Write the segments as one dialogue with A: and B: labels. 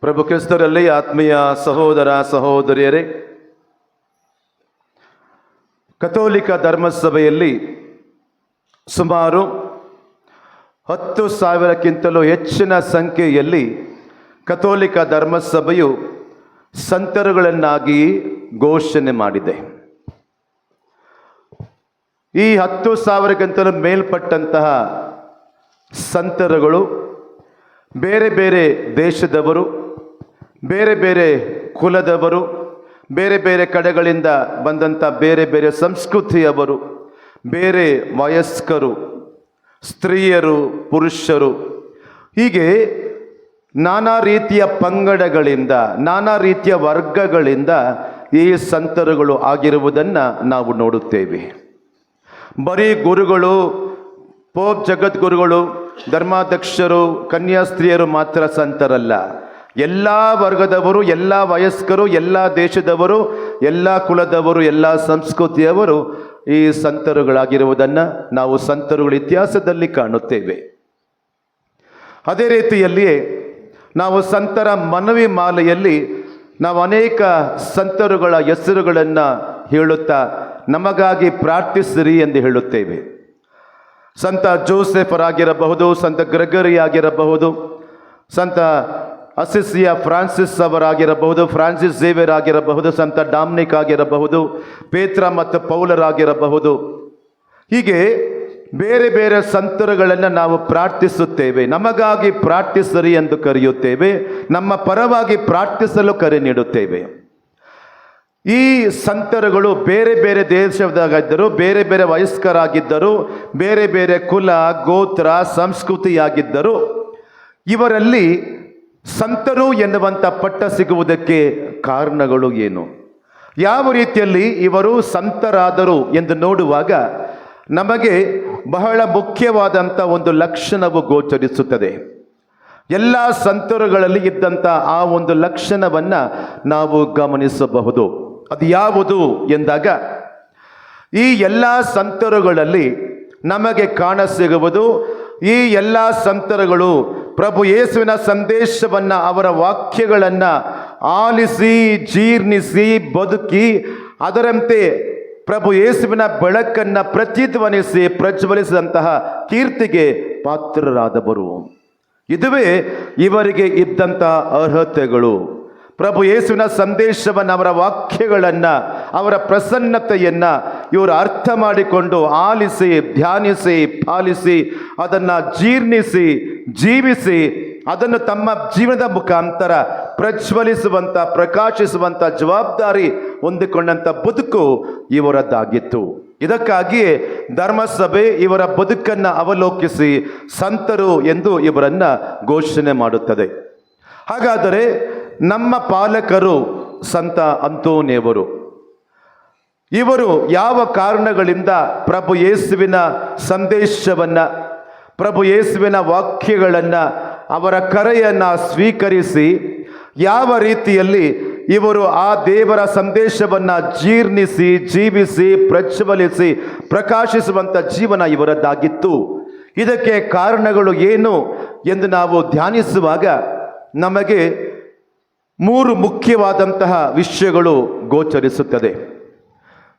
A: ಪ್ರಭು ಕ್ರಿಸ್ತರಲ್ಲಿ ಆತ್ಮೀಯ ಸಹೋದರ ಸಹೋದರಿಯರೇ, ಕಥೋಲಿಕ ಧರ್ಮಸಭೆಯಲ್ಲಿ ಸುಮಾರು ಹತ್ತು ಸಾವಿರಕ್ಕಿಂತಲೂ ಹೆಚ್ಚಿನ ಸಂಖ್ಯೆಯಲ್ಲಿ ಕಥೋಲಿಕ ಧರ್ಮಸಭೆಯು ಸಂತರುಗಳನ್ನಾಗಿ ಘೋಷಣೆ ಮಾಡಿದೆ. ಈ ಹತ್ತು ಸಾವಿರಕ್ಕಿಂತಲೂ ಮೇಲ್ಪಟ್ಟಂತಹ ಸಂತರುಗಳು ಬೇರೆ ಬೇರೆ ದೇಶದವರು ಬೇರೆ ಬೇರೆ ಕುಲದವರು, ಬೇರೆ ಬೇರೆ ಕಡೆಗಳಿಂದ ಬಂದಂಥ ಬೇರೆ ಬೇರೆ ಸಂಸ್ಕೃತಿಯವರು, ಬೇರೆ ವಯಸ್ಕರು, ಸ್ತ್ರೀಯರು, ಪುರುಷರು, ಹೀಗೆ ನಾನಾ ರೀತಿಯ ಪಂಗಡಗಳಿಂದ, ನಾನಾ ರೀತಿಯ ವರ್ಗಗಳಿಂದ ಈ ಸಂತರುಗಳು ಆಗಿರುವುದನ್ನು ನಾವು ನೋಡುತ್ತೇವೆ. ಬರೀ ಗುರುಗಳು, ಪೋಪ್ ಜಗದ್ಗುರುಗಳು, ಧರ್ಮಾಧ್ಯಕ್ಷರು, ಕನ್ಯಾಸ್ತ್ರೀಯರು ಮಾತ್ರ ಸಂತರಲ್ಲ. ಎಲ್ಲ ವರ್ಗದವರು, ಎಲ್ಲ ವಯಸ್ಕರು, ಎಲ್ಲ ದೇಶದವರು, ಎಲ್ಲ ಕುಲದವರು, ಎಲ್ಲ ಸಂಸ್ಕೃತಿಯವರು ಈ ಸಂತರುಗಳಾಗಿರುವುದನ್ನು ನಾವು ಸಂತರುಗಳ ಇತಿಹಾಸದಲ್ಲಿ ಕಾಣುತ್ತೇವೆ. ಅದೇ ರೀತಿಯಲ್ಲಿಯೇ ನಾವು ಸಂತರ ಮನವಿ ಮಾಲೆಯಲ್ಲಿ ನಾವು ಅನೇಕ ಸಂತರುಗಳ ಹೆಸರುಗಳನ್ನು ಹೇಳುತ್ತಾ ನಮಗಾಗಿ ಪ್ರಾರ್ಥಿಸಿರಿ ಎಂದು ಹೇಳುತ್ತೇವೆ. ಸಂತ ಜೋಸೆಫರಾಗಿರಬಹುದು, ಸಂತ ಗ್ರೆಗರಿ ಆಗಿರಬಹುದು ಸಂತ ಅಸಿಸಿಯ ಫ್ರಾನ್ಸಿಸ್ ಅವರಾಗಿರಬಹುದು, ಫ್ರಾನ್ಸಿಸ್ ಝೇವಿಯರ್ ಆಗಿರಬಹುದು, ಸಂತ ಡಾಮ್ನಿಕ್ ಆಗಿರಬಹುದು, ಪೇತ್ರ ಮತ್ತು ಪೌಲರಾಗಿರಬಹುದು ಹೀಗೆ ಬೇರೆ ಬೇರೆ ಸಂತರುಗಳನ್ನು ನಾವು ಪ್ರಾರ್ಥಿಸುತ್ತೇವೆ. ನಮಗಾಗಿ ಪ್ರಾರ್ಥಿಸರಿ ಎಂದು ಕರೆಯುತ್ತೇವೆ. ನಮ್ಮ ಪರವಾಗಿ ಪ್ರಾರ್ಥಿಸಲು ಕರೆ ನೀಡುತ್ತೇವೆ. ಈ ಸಂತರುಗಳು ಬೇರೆ ಬೇರೆ ದೇಶದಾಗಿದ್ದರು ಬೇರೆ ಬೇರೆ ವಯಸ್ಕರಾಗಿದ್ದರು, ಬೇರೆ ಬೇರೆ ಕುಲ, ಗೋತ್ರ, ಸಂಸ್ಕೃತಿಯಾಗಿದ್ದರು. ಇವರಲ್ಲಿ ಸಂತರು ಎನ್ನುವಂಥ ಪಟ್ಟ ಸಿಗುವುದಕ್ಕೆ ಕಾರಣಗಳು ಏನು? ಯಾವ ರೀತಿಯಲ್ಲಿ ಇವರು ಸಂತರಾದರು ಎಂದು ನೋಡುವಾಗ ನಮಗೆ ಬಹಳ ಮುಖ್ಯವಾದಂಥ ಒಂದು ಲಕ್ಷಣವು ಗೋಚರಿಸುತ್ತದೆ. ಎಲ್ಲ ಸಂತರುಗಳಲ್ಲಿ ಇದ್ದಂಥ ಆ ಒಂದು ಲಕ್ಷಣವನ್ನು ನಾವು ಗಮನಿಸಬಹುದು. ಅದು ಯಾವುದು ಎಂದಾಗ, ಈ ಎಲ್ಲ ಸಂತರುಗಳಲ್ಲಿ ನಮಗೆ ಕಾಣಸಿಗುವುದು ಈ ಎಲ್ಲ ಸಂತರುಗಳು ಪ್ರಭು ಯೇಸುವಿನ ಸಂದೇಶವನ್ನು, ಅವರ ವಾಕ್ಯಗಳನ್ನು ಆಲಿಸಿ, ಜೀರ್ಣಿಸಿ, ಬದುಕಿ, ಅದರಂತೆ ಪ್ರಭು ಯೇಸುವಿನ ಬೆಳಕನ್ನು ಪ್ರತಿಧ್ವನಿಸಿ, ಪ್ರಜ್ವಲಿಸಿದಂತಹ ಕೀರ್ತಿಗೆ ಪಾತ್ರರಾದವರು. ಇದುವೇ ಇವರಿಗೆ ಇದ್ದಂತಹ ಅರ್ಹತೆಗಳು. ಪ್ರಭು ಯೇಸುವಿನ ಸಂದೇಶವನ್ನು, ಅವರ ವಾಕ್ಯಗಳನ್ನು, ಅವರ ಪ್ರಸನ್ನತೆಯನ್ನು ಇವರು ಅರ್ಥ ಮಾಡಿಕೊಂಡು ಆಲಿಸಿ, ಧ್ಯಾನಿಸಿ, ಪಾಲಿಸಿ, ಅದನ್ನು ಜೀರ್ಣಿಸಿ ಜೀವಿಸಿ ಅದನ್ನು ತಮ್ಮ ಜೀವನದ ಮುಖಾಂತರ ಪ್ರಜ್ವಲಿಸುವಂಥ ಪ್ರಕಾಶಿಸುವಂಥ ಜವಾಬ್ದಾರಿ ಹೊಂದಿಕೊಂಡಂಥ ಬದುಕು ಇವರದ್ದಾಗಿತ್ತು. ಇದಕ್ಕಾಗಿಯೇ ಧರ್ಮಸಭೆ ಇವರ ಬದುಕನ್ನು ಅವಲೋಕಿಸಿ ಸಂತರು ಎಂದು ಇವರನ್ನು ಘೋಷಣೆ ಮಾಡುತ್ತದೆ. ಹಾಗಾದರೆ ನಮ್ಮ ಪಾಲಕರು ಸಂತ ಅಂತೋನಿಯವರು, ಇವರು ಯಾವ ಕಾರಣಗಳಿಂದ ಪ್ರಭು ಯೇಸುವಿನ ಸಂದೇಶವನ್ನು ಪ್ರಭು ಯೇಸುವಿನ ವಾಕ್ಯಗಳನ್ನು ಅವರ ಕರೆಯನ್ನು ಸ್ವೀಕರಿಸಿ ಯಾವ ರೀತಿಯಲ್ಲಿ ಇವರು ಆ ದೇವರ ಸಂದೇಶವನ್ನು ಜೀರ್ಣಿಸಿ, ಜೀವಿಸಿ, ಪ್ರಜ್ವಲಿಸಿ ಪ್ರಕಾಶಿಸುವಂಥ ಜೀವನ ಇವರದ್ದಾಗಿತ್ತು. ಇದಕ್ಕೆ ಕಾರಣಗಳು ಏನು ಎಂದು ನಾವು ಧ್ಯಾನಿಸುವಾಗ ನಮಗೆ ಮೂರು ಮುಖ್ಯವಾದಂತಹ ವಿಷಯಗಳು ಗೋಚರಿಸುತ್ತದೆ.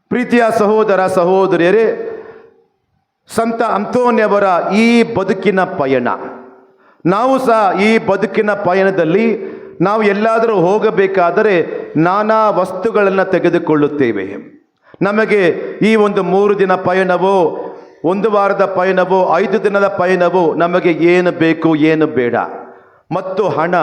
A: ಪ್ರೀತಿಯ ಸಹೋದರ, ಸಹೋದರಿಯರೇ ಸಂತ ಅಂತೋನಿಯವರ ಈ ಬದುಕಿನ ಪಯಣ. ನಾವು ಸಹ ಈ ಬದುಕಿನ ಪಯಣದಲ್ಲಿ ನಾವು ಎಲ್ಲಾದರೂ ಹೋಗಬೇಕಾದರೆ ನಾನಾ ವಸ್ತುಗಳನ್ನು ತೆಗೆದುಕೊಳ್ಳುತ್ತೇವೆ. ನಮಗೆ ಈ ಒಂದು ಮೂರು ದಿನ ಪಯಣವೋ, ಒಂದು ವಾರದ ಪಯಣವೋ, ಐದು ದಿನದ ಪಯಣವೋ ನಮಗೆ ಏನು ಬೇಕು ಏನು ಬೇಡ. ಮತ್ತು ಹಣ,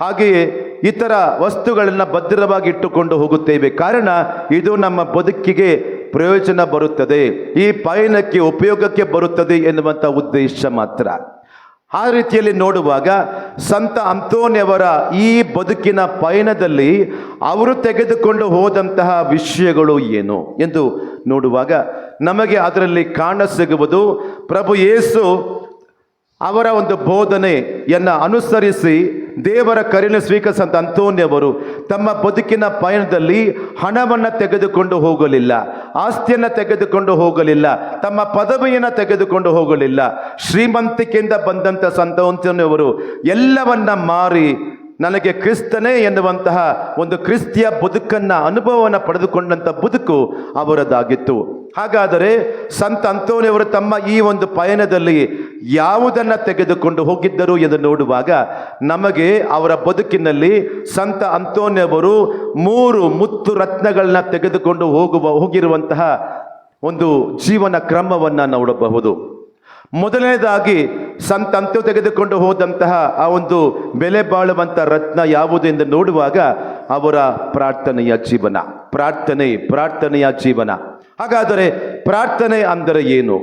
A: ಹಾಗೆಯೇ ಇತರ ವಸ್ತುಗಳನ್ನು ಭದ್ರವಾಗಿ ಇಟ್ಟುಕೊಂಡು ಹೋಗುತ್ತೇವೆ. ಕಾರಣ ಇದು ನಮ್ಮ ಬದುಕಿಗೆ ಪ್ರಯೋಜನ ಬರುತ್ತದೆ, ಈ ಪಯಣಕ್ಕೆ ಉಪಯೋಗಕ್ಕೆ ಬರುತ್ತದೆ ಎನ್ನುವಂಥ ಉದ್ದೇಶ ಮಾತ್ರ. ಆ ರೀತಿಯಲ್ಲಿ ನೋಡುವಾಗ ಸಂತ ಅಂತೋನಿಯವರ ಈ ಬದುಕಿನ ಪಯಣದಲ್ಲಿ ಅವರು ತೆಗೆದುಕೊಂಡು ಹೋದಂತಹ ವಿಷಯಗಳು ಏನು ಎಂದು ನೋಡುವಾಗ ನಮಗೆ ಅದರಲ್ಲಿ ಕಾಣಸಿಗುವುದು ಪ್ರಭು ಯೇಸು ಅವರ ಒಂದು ಬೋಧನೆಯನ್ನು ಅನುಸರಿಸಿ ದೇವರ ಕರೆಯನ್ನು ಸ್ವೀಕರಿಸಂತ ಅಂತೋನ್ಯವರು ತಮ್ಮ ಬದುಕಿನ ಪಯಣದಲ್ಲಿ ಹಣವನ್ನು ತೆಗೆದುಕೊಂಡು ಹೋಗಲಿಲ್ಲ, ಆಸ್ತಿಯನ್ನು ತೆಗೆದುಕೊಂಡು ಹೋಗಲಿಲ್ಲ, ತಮ್ಮ ಪದವಿಯನ್ನು ತೆಗೆದುಕೊಂಡು ಹೋಗಲಿಲ್ಲ. ಶ್ರೀಮಂತಿಕೆಯಿಂದ ಬಂದಂಥ ಸಂತೋನಿಯವರು ಎಲ್ಲವನ್ನ ಮಾರಿ ನನಗೆ ಕ್ರಿಸ್ತನೇ ಎನ್ನುವಂತಹ ಒಂದು ಕ್ರಿಸ್ತಿಯ ಬದುಕನ್ನು, ಅನುಭವವನ್ನು ಪಡೆದುಕೊಂಡಂಥ ಬದುಕು ಅವರದಾಗಿತ್ತು. ಹಾಗಾದರೆ ಸಂತ ಅಂತೋನಿಯವರು ತಮ್ಮ ಈ ಒಂದು ಪಯಣದಲ್ಲಿ ಯಾವುದನ್ನು ತೆಗೆದುಕೊಂಡು ಹೋಗಿದ್ದರು ಎಂದು ನೋಡುವಾಗ ನಮಗೆ ಅವರ ಬದುಕಿನಲ್ಲಿ ಸಂತ ಅಂತೋನಿಯವರು ಮೂರು ಮುತ್ತು ರತ್ನಗಳನ್ನ ತೆಗೆದುಕೊಂಡು ಹೋಗುವ, ಹೋಗಿರುವಂತಹ ಒಂದು ಜೀವನ ಕ್ರಮವನ್ನು ನೋಡಬಹುದು. ಮೊದಲನೇದಾಗಿ ಸಂತ ಅಂತ್ಯ ತೆಗೆದುಕೊಂಡು ಹೋದಂತಹ ಆ ಒಂದು ಬೆಲೆ ಬಾಳುವಂಥ ರತ್ನ ಯಾವುದು ಎಂದು ನೋಡುವಾಗ ಅವರ ಪ್ರಾರ್ಥನೆಯ ಜೀವನ. ಪ್ರಾರ್ಥನೆ, ಪ್ರಾರ್ಥನೆಯ ಜೀವನ. ಹಾಗಾದರೆ ಪ್ರಾರ್ಥನೆ ಅಂದರೆ ಏನು?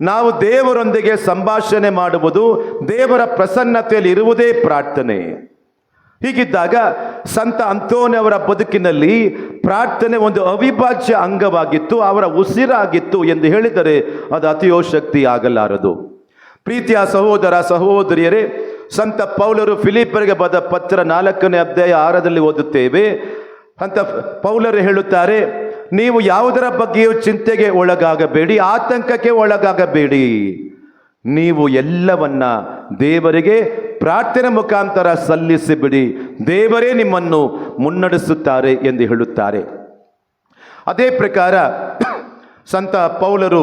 A: ನಾವು ದೇವರೊಂದಿಗೆ ಸಂಭಾಷಣೆ ಮಾಡುವುದು, ದೇವರ ಪ್ರಸನ್ನತೆಯಲ್ಲಿ ಇರುವುದೇ ಪ್ರಾರ್ಥನೆ. ಹೀಗಿದ್ದಾಗ ಸಂತ ಅಂತೋನಿಯವರ ಬದುಕಿನಲ್ಲಿ ಪ್ರಾರ್ಥನೆ ಒಂದು ಅವಿಭಾಜ್ಯ ಅಂಗವಾಗಿತ್ತು, ಅವರ ಉಸಿರಾಗಿತ್ತು ಎಂದು ಹೇಳಿದರೆ ಅದು ಅತಿಯೋಶಕ್ತಿ ಆಗಲಾರದು ಪ್ರೀತಿಯ ಸಹೋದರ, ಸಹೋದರಿಯರೇ, ಸಂತ ಪೌಲರು ಫಿಲಿಪರಿಗೆ ಬದ ಪತ್ರ ನಾಲ್ಕನೇ ಅಧ್ಯಾಯ ಆರದಲ್ಲಿ ಓದುತ್ತೇವೆ. ಅಂತ ಪೌಲರು ಹೇಳುತ್ತಾರೆ, ನೀವು ಯಾವುದರ ಬಗ್ಗೆಯೂ ಚಿಂತೆಗೆ ಒಳಗಾಗಬೇಡಿ, ಆತಂಕಕ್ಕೆ ಒಳಗಾಗಬೇಡಿ. ನೀವು ಎಲ್ಲವನ್ನ ದೇವರಿಗೆ ಪ್ರಾರ್ಥನೆ ಮುಖಾಂತರ ಸಲ್ಲಿಸಿಬಿಡಿ. ದೇವರೇ ನಿಮ್ಮನ್ನು ಮುನ್ನಡೆಸುತ್ತಾರೆ ಎಂದು ಹೇಳುತ್ತಾರೆ. ಅದೇ ಪ್ರಕಾರ ಸಂತ ಪೌಲರು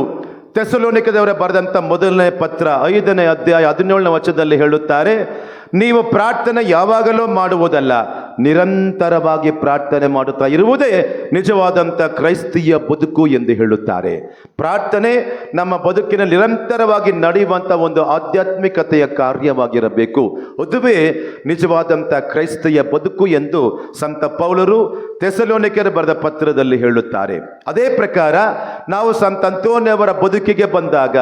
A: ತೆಸಲೋನಿಕದವರ ಬರೆದಂಥ ಮೊದಲನೇ ಪತ್ರ ಐದನೇ ಅಧ್ಯಾಯ ಹದಿನೇಳನೇ ವಚನದಲ್ಲಿ ಹೇಳುತ್ತಾರೆ ನೀವು ಪ್ರಾರ್ಥನೆ ಯಾವಾಗಲೂ ಮಾಡುವುದಲ್ಲ, ನಿರಂತರವಾಗಿ ಪ್ರಾರ್ಥನೆ ಮಾಡುತ್ತಾ ಇರುವುದೇ ನಿಜವಾದಂಥ ಕ್ರೈಸ್ತಿಯ ಬದುಕು ಎಂದು ಹೇಳುತ್ತಾರೆ. ಪ್ರಾರ್ಥನೆ ನಮ್ಮ ಬದುಕಿನ ನಿರಂತರವಾಗಿ ನಡೆಯುವಂಥ ಒಂದು ಆಧ್ಯಾತ್ಮಿಕತೆಯ ಕಾರ್ಯವಾಗಿರಬೇಕು. ಅದುವೇ ನಿಜವಾದಂಥ ಕ್ರೈಸ್ತಿಯ ಬದುಕು ಎಂದು ಸಂತ ಪೌಲರು ತೆಸಲೋನಿಕರು ಬರೆದ ಪತ್ರದಲ್ಲಿ ಹೇಳುತ್ತಾರೆ. ಅದೇ ಪ್ರಕಾರ ನಾವು ಸಂತ ಬದುಕಿಗೆ ಬಂದಾಗ,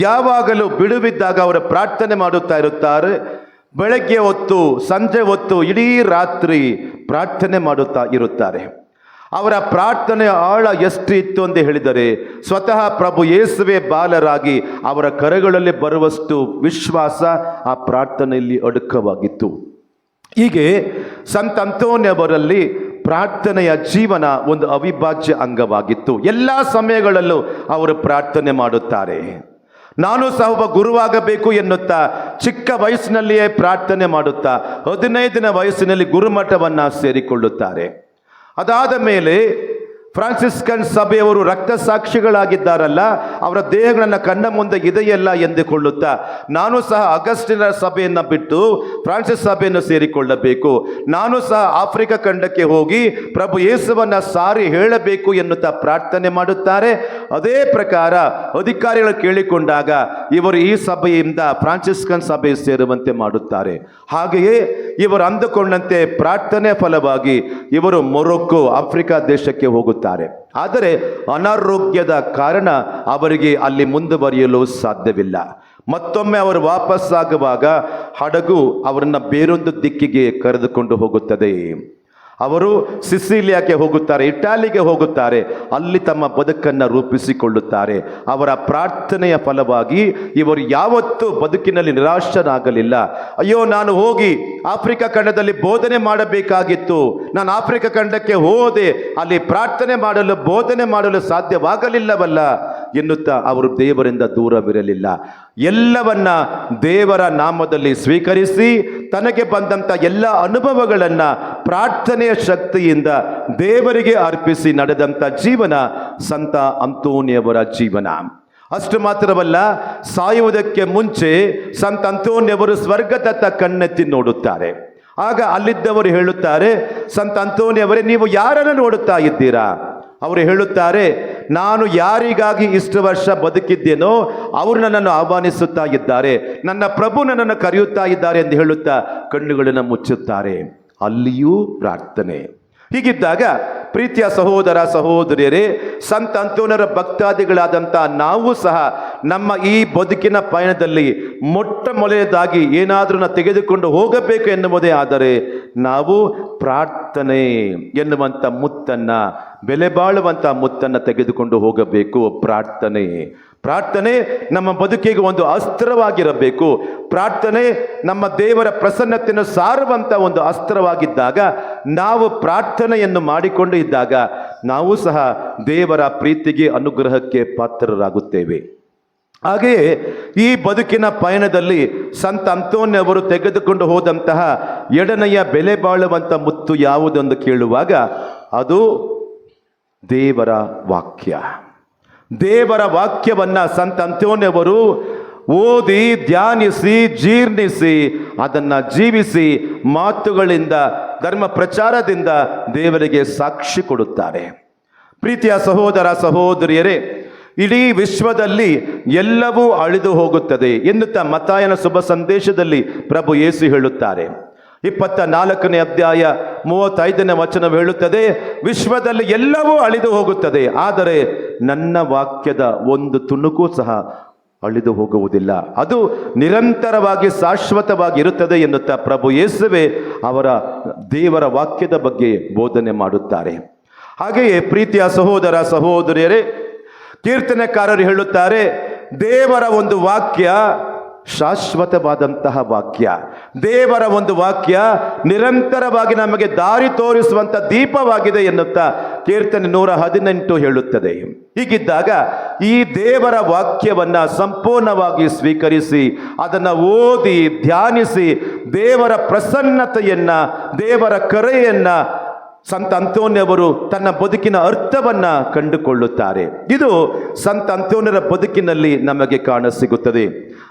A: ಯಾವಾಗಲೂ ಬಿಡುವಿದ್ದಾಗ ಅವರು ಪ್ರಾರ್ಥನೆ ಮಾಡುತ್ತಾ ಇರುತ್ತಾರೆ. ಬೆಳಗ್ಗೆ ಹೊತ್ತು, ಸಂಜೆ ಹೊತ್ತು ಇಡೀ ರಾತ್ರಿ ಪ್ರಾರ್ಥನೆ ಮಾಡುತ್ತಾ ಇರುತ್ತಾರೆ. ಅವರ ಪ್ರಾರ್ಥನೆ ಆಳ ಎಷ್ಟು ಇತ್ತು ಎಂದು ಹೇಳಿದರೆ, ಸ್ವತಃ ಪ್ರಭು ಯೇಸುವೆ ಬಾಲರಾಗಿ ಅವರ ಕರೆಗಳಲ್ಲಿ ಬರುವಷ್ಟು ವಿಶ್ವಾಸ ಆ ಪ್ರಾರ್ಥನೆಯಲ್ಲಿ ಅಡಕವಾಗಿತ್ತು. ಹೀಗೆ ಸಂತ ಅಂತೋನಿಯವರಲ್ಲಿ ಪ್ರಾರ್ಥನೆಯ ಜೀವನ ಒಂದು ಅವಿಭಾಜ್ಯ ಅಂಗವಾಗಿತ್ತು. ಎಲ್ಲ ಸಮಯಗಳಲ್ಲೂ ಅವರು ಪ್ರಾರ್ಥನೆ ಮಾಡುತ್ತಾರೆ. ನಾನು ಸಹ ಒಬ್ಬ ಗುರುವಾಗಬೇಕು ಎನ್ನುತ್ತಾ ಚಿಕ್ಕ ವಯಸ್ಸಿನಲ್ಲಿಯೇ ಪ್ರಾರ್ಥನೆ ಮಾಡುತ್ತಾ ಹದಿನೈದನೇ ವಯಸ್ಸಿನಲ್ಲಿ ಗುರುಮಠವನ್ನು ಸೇರಿಕೊಳ್ಳುತ್ತಾರೆ. ಅದಾದ ಮೇಲೆ ಫ್ರಾನ್ಸಿಸ್ಕನ್ ಸಭೆಯವರು ರಕ್ತ ಸಾಕ್ಷಿಗಳಾಗಿದ್ದಾರಲ್ಲ, ಅವರ ದೇಹಗಳನ್ನು ಕಣ್ಣ ಮುಂದೆ ಇದೆಯಲ್ಲ ಎಂದುಕೊಳ್ಳುತ್ತಾ, ನಾನು ಸಹ ಅಗಸ್ಟಿನ ಸಭೆಯನ್ನು ಬಿಟ್ಟು ಫ್ರಾನ್ಸಿಸ್ ಸಭೆಯನ್ನು ಸೇರಿಕೊಳ್ಳಬೇಕು. ನಾನು ಸಹ ಆಫ್ರಿಕಾ ಖಂಡಕ್ಕೆ ಹೋಗಿ ಪ್ರಭು ಯೇಸುವನ್ನು ಸಾರಿ ಹೇಳಬೇಕು ಎನ್ನುತ್ತಾ ಪ್ರಾರ್ಥನೆ ಮಾಡುತ್ತಾರೆ. ಅದೇ ಪ್ರಕಾರ ಅಧಿಕಾರಿಗಳು ಕೇಳಿಕೊಂಡಾಗ ಇವರು ಈ ಸಭೆಯಿಂದ ಫ್ರಾನ್ಸಿಸ್ಕನ್ ಸಭೆ ಸೇರುವಂತೆ ಮಾಡುತ್ತಾರೆ. ಹಾಗೆಯೇ ಇವರು ಅಂದುಕೊಂಡಂತೆ ಪ್ರಾರ್ಥನೆ ಫಲವಾಗಿ ಇವರು ಮೊರೊಕ್ಕೋ ಆಫ್ರಿಕಾ ದೇಶಕ್ಕೆ ಹೋಗುತ್ತಾರೆ. ಆದರೆ ಅನಾರೋಗ್ಯದ ಕಾರಣ ಅವರಿಗೆ ಅಲ್ಲಿ ಮುಂದುವರಿಯಲು ಸಾಧ್ಯವಿಲ್ಲ. ಮತ್ತೊಮ್ಮೆ ಅವರು ವಾಪಸ್ಸಾಗುವಾಗ ಹಡಗು ಅವರನ್ನು ಬೇರೊಂದು ದಿಕ್ಕಿಗೆ ಕರೆದುಕೊಂಡು ಹೋಗುತ್ತದೆ. ಅವರು ಸಿಸಿಲಿಯಾಕ್ಕೆ ಹೋಗುತ್ತಾರೆ, ಇಟಾಲಿಗೆ ಹೋಗುತ್ತಾರೆ. ಅಲ್ಲಿ ತಮ್ಮ ಬದುಕನ್ನು ರೂಪಿಸಿಕೊಳ್ಳುತ್ತಾರೆ. ಅವರ ಪ್ರಾರ್ಥನೆಯ ಫಲವಾಗಿ ಇವರು ಯಾವತ್ತೂ ಬದುಕಿನಲ್ಲಿ ನಿರಾಶನಾಗಲಿಲ್ಲ ಅಯ್ಯೋ, ನಾನು ಹೋಗಿ ಆಫ್ರಿಕಾ ಖಂಡದಲ್ಲಿ ಬೋಧನೆ ಮಾಡಬೇಕಾಗಿತ್ತು. ನಾನು ಆಫ್ರಿಕಾ ಖಂಡಕ್ಕೆ ಹೋದೆ. ಅಲ್ಲಿ ಪ್ರಾರ್ಥನೆ ಮಾಡಲು, ಬೋಧನೆ ಮಾಡಲು ಸಾಧ್ಯವಾಗಲಿಲ್ಲವಲ್ಲ. ಎನ್ನುತ್ತಾ ಅವರು ದೇವರಿಂದ ದೂರವಿರಲಿಲ್ಲ. ಎಲ್ಲವನ್ನ ದೇವರ ನಾಮದಲ್ಲಿ ಸ್ವೀಕರಿಸಿ ತನಗೆ ಬಂದಂಥ ಎಲ್ಲ ಅನುಭವಗಳನ್ನ ಪ್ರಾರ್ಥನೆಯ ಶಕ್ತಿಯಿಂದ ದೇವರಿಗೆ ಅರ್ಪಿಸಿ ನಡೆದಂಥ ಜೀವನ ಸಂತ ಅಂತೋನಿಯವರ ಜೀವನ. ಅಷ್ಟು ಮಾತ್ರವಲ್ಲ, ಸಾಯುವುದಕ್ಕೆ ಮುಂಚೆ ಸಂತ ಅಂತೋನಿಯವರು ಸ್ವರ್ಗದತ್ತ ಕಣ್ಣೆತ್ತಿ ನೋಡುತ್ತಾರೆ. ಆಗ ಅಲ್ಲಿದ್ದವರು ಹೇಳುತ್ತಾರೆ, ಸಂತ ಅಂತೋನಿಯವರೇ ನೀವು ಯಾರನ್ನು ನೋಡುತ್ತಾ ಇದ್ದೀರಾ? ಅವರು ಹೇಳುತ್ತಾರೆ ನಾನು ಯಾರಿಗಾಗಿ ಇಷ್ಟು ವರ್ಷ ಬದುಕಿದ್ದೇನೋ ಅವರು ನನ್ನನ್ನು ಆಹ್ವಾನಿಸುತ್ತಾ ಇದ್ದಾರೆ. ನನ್ನ ಪ್ರಭು ನನ್ನನ್ನು ಕರೆಯುತ್ತಾ ಇದ್ದಾರೆ ಎಂದು ಹೇಳುತ್ತಾ ಕಣ್ಣುಗಳನ್ನು ಮುಚ್ಚುತ್ತಾರೆ. ಅಲ್ಲಿಯೂ ಪ್ರಾರ್ಥನೆ. ಹೀಗಿದ್ದಾಗ ಪ್ರೀತಿಯ ಸಹೋದರ ಸಹೋದರಿಯರೇ, ಸಂತ ಅಂತೋನರ ಭಕ್ತಾದಿಗಳಾದಂಥ ನಾವು ಸಹ ನಮ್ಮ ಈ ಬದುಕಿನ ಪಯಣದಲ್ಲಿ ಮೊಟ್ಟ ಮೊಲೆಯದಾಗಿ ಏನಾದರೂ ತೆಗೆದುಕೊಂಡು ಹೋಗಬೇಕು ಎನ್ನುವುದೇ ಆದರೆ ನಾವು ಪ್ರಾರ್ಥನೆ ಎನ್ನುವಂಥ ಮುತ್ತನ್ನು, ಬೆಲೆ ಬಾಳುವಂಥ ಮುತ್ತನ್ನು ತೆಗೆದುಕೊಂಡು ಹೋಗಬೇಕು, ಪ್ರಾರ್ಥನೆ. ಪ್ರಾರ್ಥನೆ ನಮ್ಮ ಬದುಕಿಗೆ ಒಂದು ಅಸ್ತ್ರವಾಗಿರಬೇಕು. ಪ್ರಾರ್ಥನೆ ನಮ್ಮ ದೇವರ ಪ್ರಸನ್ನತೆಯನ್ನು ಸಾರುವಂಥ ಒಂದು ಅಸ್ತ್ರವಾಗಿದ್ದಾಗ, ನಾವು ಪ್ರಾರ್ಥನೆಯನ್ನು ಮಾಡಿಕೊಂಡು ಇದ್ದಾಗ, ನಾವು ಸಹ ದೇವರ ಪ್ರೀತಿಗೆ ಅನುಗ್ರಹಕ್ಕೆ ಪಾತ್ರರಾಗುತ್ತೇವೆ. ಹಾಗೆಯೇ ಈ ಬದುಕಿನ ಪಯಣದಲ್ಲಿ ಸಂತ ಅಂತೋನ್ಯವರು ತೆಗೆದುಕೊಂಡು ಹೋದಂತಹ ಎಡನೆಯ ಬೆಲೆ ಬಾಳುವಂಥ ಮುತ್ತು ಯಾವುದೆಂದು ಕೇಳುವಾಗ, ಅದು ದೇವರ ವಾಕ್ಯ. ದೇವರ ವಾಕ್ಯವನ್ನು ಸಂತ ಅಂತೋನ್ಯವರು ಓದಿ, ಧ್ಯಾನಿಸಿ, ಜೀರ್ಣಿಸಿ, ಅದನ್ನ ಜೀವಿಸಿ ಮಾತುಗಳಿಂದ ಧರ್ಮ ಪ್ರಚಾರದಿಂದ ದೇವರಿಗೆ ಸಾಕ್ಷಿ ಕೊಡುತ್ತಾರೆ. ಪ್ರೀತಿಯ ಸಹೋದರ ಸಹೋದರಿಯರೇ, ಇಡೀ ವಿಶ್ವದಲ್ಲಿ ಎಲ್ಲವೂ ಅಳಿದು ಹೋಗುತ್ತದೆ ಎನ್ನುತ್ತಾ ಮತಾಯನ ಶುಭ ಸಂದೇಶದಲ್ಲಿ ಪ್ರಭು ಯೇಸು ಹೇಳುತ್ತಾರೆ. ಇಪ್ಪತ್ತ ನಾಲ್ಕನೇ ಅಧ್ಯಾಯ ಮೂವತ್ತೈದನೇ ವಚನ ಹೇಳುತ್ತದೆ, ವಿಶ್ವದಲ್ಲಿ ಎಲ್ಲವೂ ಅಳಿದು ಹೋಗುತ್ತದೆ, ಆದರೆ ನನ್ನ ವಾಕ್ಯದ ಒಂದು ತುಣುಕು ಸಹ ಅಳಿದು ಹೋಗುವುದಿಲ್ಲ. ಅದು ನಿರಂತರವಾಗಿ ಶಾಶ್ವತವಾಗಿ ಇರುತ್ತದೆ ಎನ್ನುತ್ತಾ ಪ್ರಭು ಯೇಸುವೆ ಅವರ ದೇವರ ವಾಕ್ಯದ ಬಗ್ಗೆ ಬೋಧನೆ ಮಾಡುತ್ತಾರೆ. ಹಾಗೆಯೇ ಪ್ರೀತಿಯ ಸಹೋದರ ಸಹೋದರಿಯರೇ, ಕೀರ್ತನೆಕಾರರು ಹೇಳುತ್ತಾರೆ, ದೇವರ ಒಂದು ವಾಕ್ಯ ಶಾಶ್ವತವಾದಂತಹ ವಾಕ್ಯ. ದೇವರ ಒಂದು ವಾಕ್ಯ ನಿರಂತರವಾಗಿ ನಮಗೆ ದಾರಿ ತೋರಿಸುವಂತ ದೀಪವಾಗಿದೆ ಎನ್ನುತ್ತಾ ಕೀರ್ತನೆ ನೂರ ಹದಿನೆಂಟು ಹೇಳುತ್ತದೆ. ಹೀಗಿದ್ದಾಗ ಈ ದೇವರ ವಾಕ್ಯವನ್ನ ಸಂಪೂರ್ಣವಾಗಿ ಸ್ವೀಕರಿಸಿ, ಅದನ್ನು ಓದಿ, ಧ್ಯಾನಿಸಿ, ದೇವರ ಪ್ರಸನ್ನತೆಯನ್ನು, ದೇವರ ಕರೆಯನ್ನು ಸಂತ ಅಂತೋನ್ಯವರು ತನ್ನ ಬದುಕಿನ ಅರ್ಥವನ್ನ ಕಂಡುಕೊಳ್ಳುತ್ತಾರೆ. ಇದು ಸಂತ ಅಂತೋನ್ಯರ ಬದುಕಿನಲ್ಲಿ ನಮಗೆ ಕಾಣಸಿಗುತ್ತದೆ.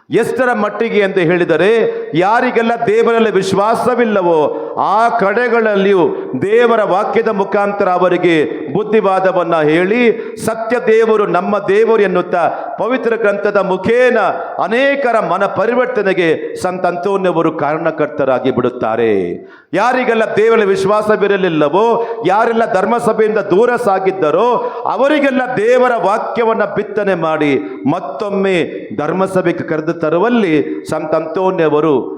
A: ಎಷ್ಟರ ಮಟ್ಟಿಗೆ ಎಂದು ಹೇಳಿದರೆ, ಯಾರಿಗೆಲ್ಲ ದೇವರಲ್ಲಿ ವಿಶ್ವಾಸವಿಲ್ಲವೋ ಆ ಕಡೆಗಳಲ್ಲಿಯೂ ದೇವರ ವಾಕ್ಯದ ಮುಖಾಂತರ ಅವರಿಗೆ ಬುದ್ಧಿವಾದವನ್ನು ಹೇಳಿ ಸತ್ಯ ದೇವರು ನಮ್ಮ ದೇವರು ಎನ್ನುತ್ತಾ ಪವಿತ್ರ ಗ್ರಂಥದ ಮುಖೇನ ಅನೇಕರ ಮನ ಪರಿವರ್ತನೆಗೆ ಸಂತ ಅಂತೋನ್ಯವರು ಕಾರಣಕರ್ತರಾಗಿ ಬಿಡುತ್ತಾರೆ. ಯಾರಿಗೆಲ್ಲ ದೇವರ ವಿಶ್ವಾಸವಿರಲಿಲ್ಲವೋ, ಯಾರೆಲ್ಲ ಧರ್ಮಸಭೆಯಿಂದ ದೂರ ಸಾಗಿದ್ದರೋ, ಅವರಿಗೆಲ್ಲ ದೇವರ ವಾಕ್ಯವನ್ನು ಬಿತ್ತನೆ ಮಾಡಿ ಮತ್ತೊಮ್ಮೆ ಧರ್ಮಸಭೆಗೆ ಕರೆದು ತರುವಲ್ಲಿ ಸಂತ ಅಂತೋನ್ಯವರು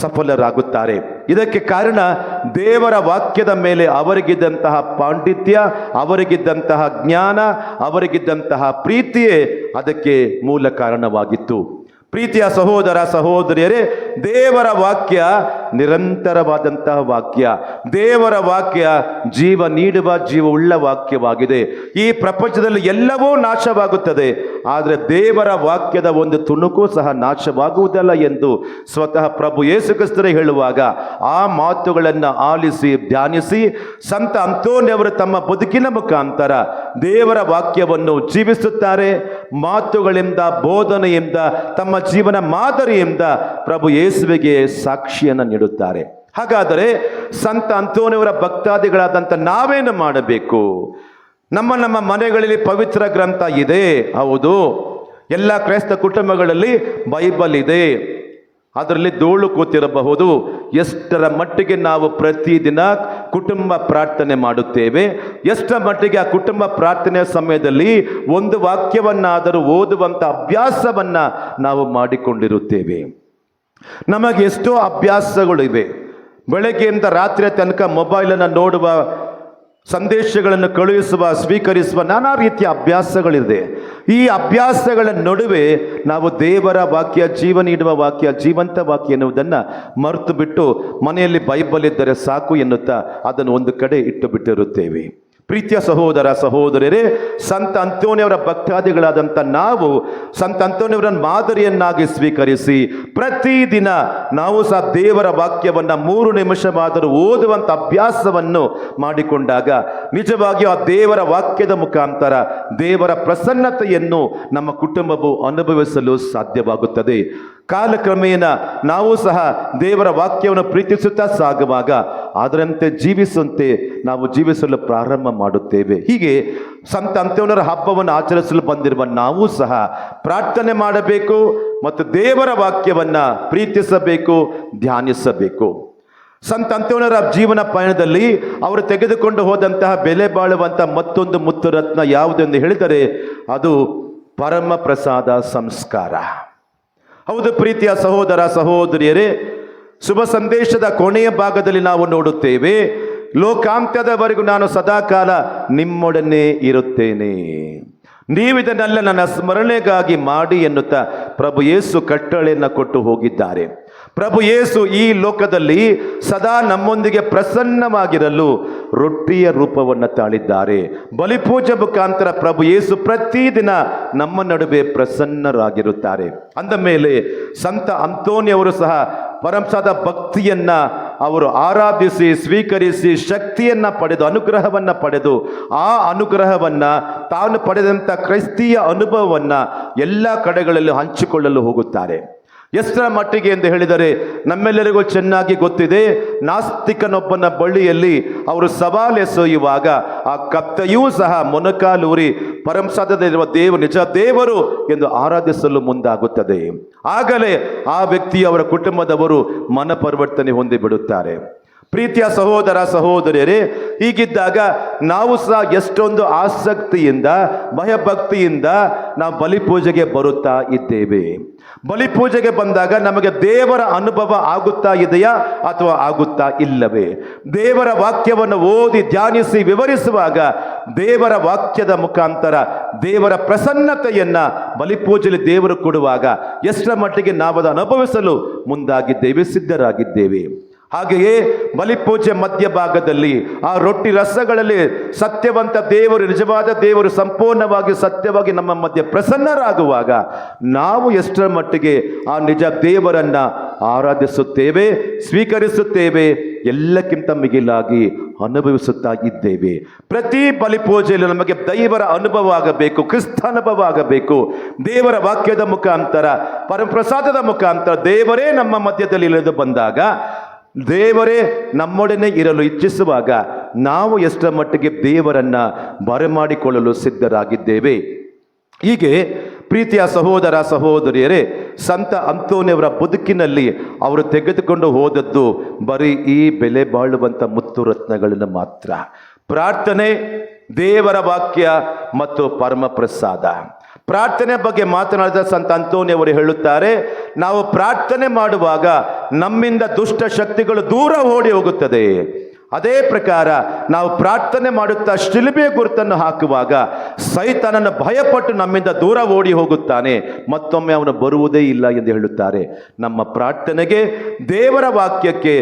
A: ಸಫಲರಾಗುತ್ತಾರೆ. ಇದಕ್ಕೆ ಕಾರಣ ದೇವರ ವಾಕ್ಯದ ಮೇಲೆ ಅವರಿಗಿದ್ದಂತಹ ಪಾಂಡಿತ್ಯ, ಅವರಿಗಿದ್ದಂತಹ ಜ್ಞಾನ, ಅವರಿಗಿದ್ದಂತಹ ಪ್ರೀತಿಯೇ ಅದಕ್ಕೆ ಮೂಲ ಕಾರಣವಾಗಿತ್ತು. ಪ್ರೀತಿಯ ಸಹೋದರ ಸಹೋದರಿಯರೇ, ದೇವರ ವಾಕ್ಯ ನಿರಂತರವಾದಂತಹ ವಾಕ್ಯ. ದೇವರ ವಾಕ್ಯ ಜೀವ ನೀಡುವ ಜೀವ ಉಳ್ಳ ವಾಕ್ಯವಾಗಿದೆ. ಈ ಪ್ರಪಂಚದಲ್ಲಿ ಎಲ್ಲವೂ ನಾಶವಾಗುತ್ತದೆ. ಆದರೆ ದೇವರ ವಾಕ್ಯದ ಒಂದು ತುಣುಕು ಸಹ ನಾಶವಾಗುವುದಲ್ಲ ಎಂದು ಸ್ವತಃ ಪ್ರಭು ಯೇಸುಕ್ರಿಸ್ತರೇ ಹೇಳುವಾಗ, ಆ ಮಾತುಗಳನ್ನು ಆಲಿಸಿ, ಧ್ಯಾನಿಸಿ, ಸಂತ ಅಂತೋನಿಯವರು ತಮ್ಮ ಬದುಕಿನ ಮುಖಾಂತರ ದೇವರ ವಾಕ್ಯವನ್ನು ಜೀವಿಸುತ್ತಾರೆ. ಮಾತುಗಳಿಂದ, ಬೋಧನೆಯಿಂದ, ತಮ್ಮ ಜೀವನ ಮಾದರಿಯಿಂದ ಪ್ರಭು ಯೇಸುವಿಗೆ ಸಾಕ್ಷಿಯನ್ನು ನೀಡುತ್ತಾರೆ. ಹಾಗಾದರೆ ಸಂತ ಅಂತೋನಿಯವರ ಭಕ್ತಾದಿಗಳಾದಂಥ ನಾವೇನು ಮಾಡಬೇಕು? ನಮ್ಮ ನಮ್ಮ ಮನೆಗಳಲ್ಲಿ ಪವಿತ್ರ ಗ್ರಂಥ ಇದೆ, ಹೌದು. ಎಲ್ಲ ಕ್ರೈಸ್ತ ಕುಟುಂಬಗಳಲ್ಲಿ ಬೈಬಲ್ ಇದೆ. ಅದರಲ್ಲಿ ಧೂಳು ಕೂತಿರಬಹುದು. ಎಷ್ಟರ ಮಟ್ಟಿಗೆ ನಾವು ಪ್ರತಿದಿನ ಕುಟುಂಬ ಪ್ರಾರ್ಥನೆ ಮಾಡುತ್ತೇವೆ, ಎಷ್ಟರ ಮಟ್ಟಿಗೆ ಆ ಕುಟುಂಬ ಪ್ರಾರ್ಥನೆಯ ಸಮಯದಲ್ಲಿ ಒಂದು ವಾಕ್ಯವನ್ನಾದರೂ ಓದುವಂಥ ಅಭ್ಯಾಸವನ್ನು ನಾವು ಮಾಡಿಕೊಂಡಿರುತ್ತೇವೆ. ನಮಗೆ ಎಷ್ಟೋ ಅಭ್ಯಾಸಗಳಿವೆ ಬೆಳಗ್ಗೆಯಿಂದ ರಾತ್ರಿಯ ತನಕ ಮೊಬೈಲನ್ನು ನೋಡುವ ಸಂದೇಶಗಳನ್ನು ಕಳುಹಿಸುವ, ಸ್ವೀಕರಿಸುವ ನಾನಾ ರೀತಿಯ ಅಭ್ಯಾಸಗಳಿದೆ. ಈ ಅಭ್ಯಾಸಗಳ ನಡುವೆ ನಾವು ದೇವರ ವಾಕ್ಯ ಜೀವ ನೀಡುವ ವಾಕ್ಯ, ಜೀವಂತ ವಾಕ್ಯ ಎನ್ನುವುದನ್ನು ಮರೆತು ಬಿಟ್ಟು ಮನೆಯಲ್ಲಿ ಬೈಬಲ್ ಇದ್ದರೆ ಸಾಕು ಎನ್ನುತ್ತಾ ಅದನ್ನು ಒಂದು ಕಡೆ ಇಟ್ಟು ಬಿಟ್ಟಿರುತ್ತೇವೆ. ಪ್ರೀತಿಯ ಸಹೋದರ ಸಹೋದರರೇ, ಸಂತ ಅಂತೋನಿಯವರ ಭಕ್ತಾದಿಗಳಾದಂಥ ನಾವು, ಸಂತ ಅಂತೋನಿಯವರ ಮಾದರಿಯನ್ನಾಗಿ ಸ್ವೀಕರಿಸಿ, ಪ್ರತಿದಿನ ನಾವು ಸಹ ದೇವರ ವಾಕ್ಯವನ್ನು ಮೂರು ನಿಮಿಷವಾದರೂ ಓದುವಂಥ ಅಭ್ಯಾಸವನ್ನು ಮಾಡಿಕೊಂಡಾಗ, ನಿಜವಾಗಿಯೂ ಆ ದೇವರ ವಾಕ್ಯದ ಮುಖಾಂತರ ದೇವರ ಪ್ರಸನ್ನತೆಯನ್ನು ನಮ್ಮ ಕುಟುಂಬವು ಅನುಭವಿಸಲು ಸಾಧ್ಯವಾಗುತ್ತದೆ. ಕಾಲಕ್ರಮೇಣ ನಾವು ಸಹ ದೇವರ ವಾಕ್ಯವನ್ನು ಪ್ರೀತಿಸುತ್ತಾ ಸಾಗುವಾಗ ಅದರಂತೆ ಜೀವಿಸುವಂತೆ ನಾವು ಜೀವಿಸಲು ಪ್ರಾರಂಭ ಮಾಡುತ್ತೇವೆ. ಹೀಗೆ ಸಂತ ಅಂತ್ಯವನರ ಹಬ್ಬವನ್ನು ಆಚರಿಸಲು ಬಂದಿರುವ ನಾವು ಸಹ ಪ್ರಾರ್ಥನೆ ಮಾಡಬೇಕು ಮತ್ತು ದೇವರ ವಾಕ್ಯವನ್ನು ಪ್ರೀತಿಸಬೇಕು, ಧ್ಯಾನಿಸಬೇಕು. ಸಂತ ಅಂತ್ಯವನರ ಜೀವನ ಪಯಣದಲ್ಲಿ ಅವರು ತೆಗೆದುಕೊಂಡು ಹೋದಂತಹ ಬೆಲೆ ಬಾಳುವಂಥ ಮತ್ತೊಂದು ಮುತ್ತು ರತ್ನ ಯಾವುದೆಂದು ಹೇಳಿದರೆ ಅದು ಪರಮ ಪ್ರಸಾದ ಸಂಸ್ಕಾರ. ಹೌದು ಪ್ರೀತಿಯ ಸಹೋದರ ಸಹೋದರಿಯರೇ, ಶುಭ ಸಂದೇಶದ ಕೊನೆಯ ಭಾಗದಲ್ಲಿ ನಾವು ನೋಡುತ್ತೇವೆ, ಲೋಕಾಂತ್ಯದವರೆಗೂ ನಾನು ಸದಾಕಾಲ ನಿಮ್ಮೊಡನೆ ಇರುತ್ತೇನೆ. ನೀವಿದನ್ನೆಲ್ಲ ನನ್ನ ಸ್ಮರಣೆಗಾಗಿ ಮಾಡಿ ಎನ್ನುತ್ತಾ ಪ್ರಭು ಯೇಸು ಕಟ್ಟಳೆಯನ್ನು ಕೊಟ್ಟು ಹೋಗಿದ್ದಾರೆ. ಪ್ರಭು ಯೇಸು ಈ ಲೋಕದಲ್ಲಿ ಸದಾ ನಮ್ಮೊಂದಿಗೆ ಪ್ರಸನ್ನವಾಗಿರಲು ರೊಟ್ಟಿಯ ರೂಪವನ್ನು ತಾಳಿದ್ದಾರೆ. ಬಲಿಪೂಜೆ ಮುಖಾಂತರ ಪ್ರಭು ಯೇಸು ಪ್ರತಿದಿನ ನಮ್ಮ ನಡುವೆ ಪ್ರಸನ್ನರಾಗಿರುತ್ತಾರೆ. ಅಂದ ಮೇಲೆ ಸಂತ ಅಂತೋನಿಯವರು ಸಹ ಪರಂಸಾದ ಭಕ್ತಿಯನ್ನ ಅವರು ಆರಾಧಿಸಿ, ಸ್ವೀಕರಿಸಿ, ಶಕ್ತಿಯನ್ನ ಪಡೆದು, ಅನುಗ್ರಹವನ್ನ ಪಡೆದು, ಆ ಅನುಗ್ರಹವನ್ನ ತಾನು ಪಡೆದಂಥ ಕ್ರೈಸ್ತೀಯ ಅನುಭವವನ್ನ ಎಲ್ಲ ಕಡೆಗಳಲ್ಲೂ ಹಂಚಿಕೊಳ್ಳಲು ಹೋಗುತ್ತಾರೆ. ಎಷ್ಟರ ಮಟ್ಟಿಗೆ ಎಂದು ಹೇಳಿದರೆ, ನಮ್ಮೆಲ್ಲರಿಗೂ ಚೆನ್ನಾಗಿ ಗೊತ್ತಿದೆ, ನಾಸ್ತಿಕನೊಬ್ಬನ ಬಳ್ಳಿಯಲ್ಲಿ ಅವರು ಸವಾಲೆಸೆಯುವಾಗ ಆ ಕತ್ತೆಯೂ ಸಹ ಮೊನಕಾಲೂರಿ ಪರಂಸಾದಲ್ಲಿರುವ ದೇವ, ನಿಜ ದೇವರು ಎಂದು ಆರಾಧಿಸಲು ಮುಂದಾಗುತ್ತದೆ. ಆಗಲೇ ಆ ವ್ಯಕ್ತಿ ಅವರ ಕುಟುಂಬದವರು ಮನಪರಿವರ್ತನೆ ಹೊಂದಿ ಬಿಡುತ್ತಾರೆ ಪ್ರೀತಿಯ ಸಹೋದರ ಸಹೋದರಿಯರೇ, ಹೀಗಿದ್ದಾಗ ನಾವು ಸಹ ಎಷ್ಟೊಂದು ಆಸಕ್ತಿಯಿಂದ, ಭಯಭಕ್ತಿಯಿಂದ ನಾವು ಬಲಿಪೂಜೆಗೆ ಬರುತ್ತಾ ಇದ್ದೇವೆ. ಬಲಿಪೂಜೆಗೆ ಬಂದಾಗ ನಮಗೆ ದೇವರ ಅನುಭವ ಆಗುತ್ತಾ ಇದೆಯಾ ಅಥವಾ ಆಗುತ್ತಾ ಇಲ್ಲವೇ? ದೇವರ ವಾಕ್ಯವನ್ನು ಓದಿ ಧ್ಯಾನಿಸಿ ವಿವರಿಸುವಾಗ ದೇವರ ವಾಕ್ಯದ ಮುಖಾಂತರ ದೇವರ ಪ್ರಸನ್ನತೆಯನ್ನು ಬಲಿಪೂಜೆಯಲ್ಲಿ ದೇವರು ಕೊಡುವಾಗ ಎಷ್ಟರ ಮಟ್ಟಿಗೆ ನಾವು ಅನುಭವಿಸಲು ಮುಂದಾಗಿದ್ದೇವೆ, ಸಿದ್ಧರಾಗಿದ್ದೇವೆ. ಹಾಗೆಯೇ ಬಲಿಪೂಜೆ ಮಧ್ಯಭಾಗದಲ್ಲಿ ಆ ರೊಟ್ಟಿ ರಸಗಳಲ್ಲಿ ಸತ್ಯವಂತ ದೇವರು, ನಿಜವಾದ ದೇವರು ಸಂಪೂರ್ಣವಾಗಿ ಸತ್ಯವಾಗಿ ನಮ್ಮ ಮಧ್ಯೆ ಪ್ರಸನ್ನರಾಗುವಾಗ ನಾವು ಎಷ್ಟರ ಮಟ್ಟಿಗೆ ಆ ನಿಜ ದೇವರನ್ನ ಆರಾಧಿಸುತ್ತೇವೆ, ಸ್ವೀಕರಿಸುತ್ತೇವೆ, ಎಲ್ಲಕ್ಕಿಂತ ಮಿಗಿಲಾಗಿ ಅನುಭವಿಸುತ್ತಾ ಇದ್ದೇವೆ. ಪ್ರತಿ ಬಲಿಪೂಜೆಯಲ್ಲಿ ನಮಗೆ ದೈವರ ಅನುಭವ ಆಗಬೇಕು, ಕ್ರಿಸ್ತ ಅನುಭವ ಆಗಬೇಕು. ದೇವರ ವಾಕ್ಯದ ಮುಖಾಂತರ ಪರಪ್ರಸಾದದ ಮುಖಾಂತರ ದೇವರೇ ನಮ್ಮ ಮಧ್ಯದಲ್ಲಿ ಇಳಿದು ಬಂದಾಗ ದೇವರೇ, ನಮ್ಮೊಡನೆ ಇರಲು ಇಚ್ಛಿಸುವಾಗ ನಾವು ಎಷ್ಟರ ಮಟ್ಟಿಗೆ ದೇವರನ್ನ ಬರಮಾಡಿಕೊಳ್ಳಲು ಸಿದ್ಧರಾಗಿದ್ದೇವೆ. ಹೀಗೆ ಪ್ರೀತಿಯ ಸಹೋದರ ಸಹೋದರಿಯರೇ, ಸಂತ ಅಂತೋನಿಯವರ ಬದುಕಿನಲ್ಲಿ ಅವರು ತೆಗೆದುಕೊಂಡು ಹೋದದ್ದು ಬರೀ ಈ ಬೆಲೆ ಬಾಳುವಂಥ ಮುತ್ತು ರತ್ನಗಳನ್ನು ಮಾತ್ರ. ಪ್ರಾರ್ಥನೆ, ದೇವರ ವಾಕ್ಯ ಮತ್ತು ಪರಮ ಪ್ರಸಾದ ಪ್ರಾರ್ಥನೆ ಬಗ್ಗೆ ಮಾತನಾಡಿದ ಸಂತ ಅಂತೋನಿಯವರು ಹೇಳುತ್ತಾರೆ, ನಾವು ಪ್ರಾರ್ಥನೆ ಮಾಡುವಾಗ ನಮ್ಮಿಂದ ದುಷ್ಟ ಶಕ್ತಿಗಳು ದೂರ ಓಡಿ ಹೋಗುತ್ತದೆ. ಅದೇ ಪ್ರಕಾರ ನಾವು ಪ್ರಾರ್ಥನೆ ಮಾಡುತ್ತಾ ಶಿಲ್ಬೆ ಗುರುತನ್ನು ಹಾಕುವಾಗ ಸೈತನನ್ನು ಭಯಪಟ್ಟು ನಮ್ಮಿಂದ ದೂರ ಓಡಿ ಹೋಗುತ್ತಾನೆ, ಮತ್ತೊಮ್ಮೆ ಅವನು ಬರುವುದೇ ಇಲ್ಲ ಎಂದು ಹೇಳುತ್ತಾರೆ. ನಮ್ಮ ಪ್ರಾರ್ಥನೆಗೆ ದೇವರ ವಾಕ್ಯಕ್ಕೆ